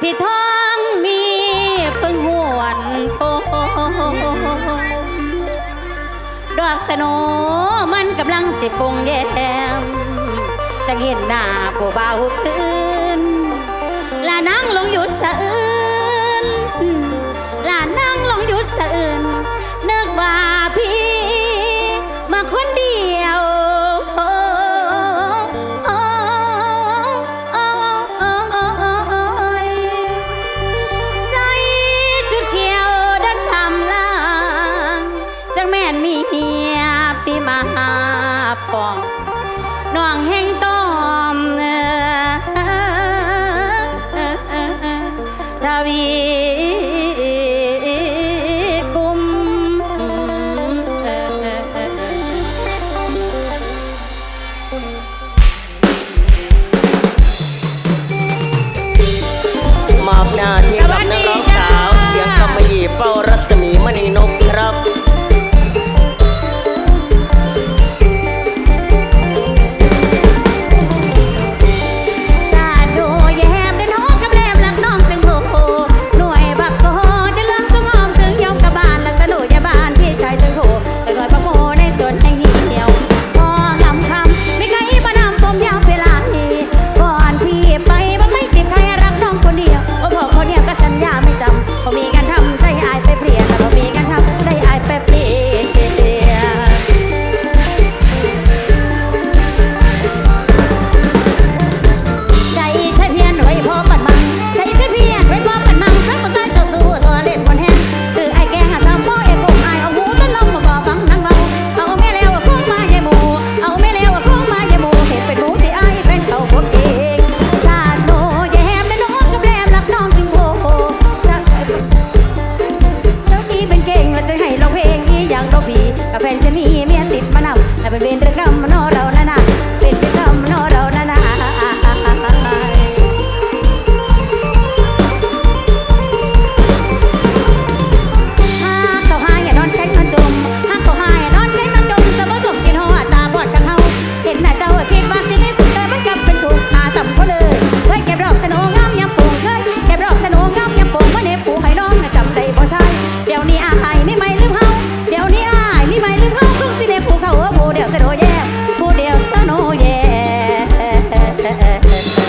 พี่ท้องมีเพิ่งหวนโพดอกสนมันกำลังสิปงแยมจะเห็นหน้าผู้เบาขึ้นและนั่งลงหยุดสะอื้น ปองน้องแห่งต้อมทวี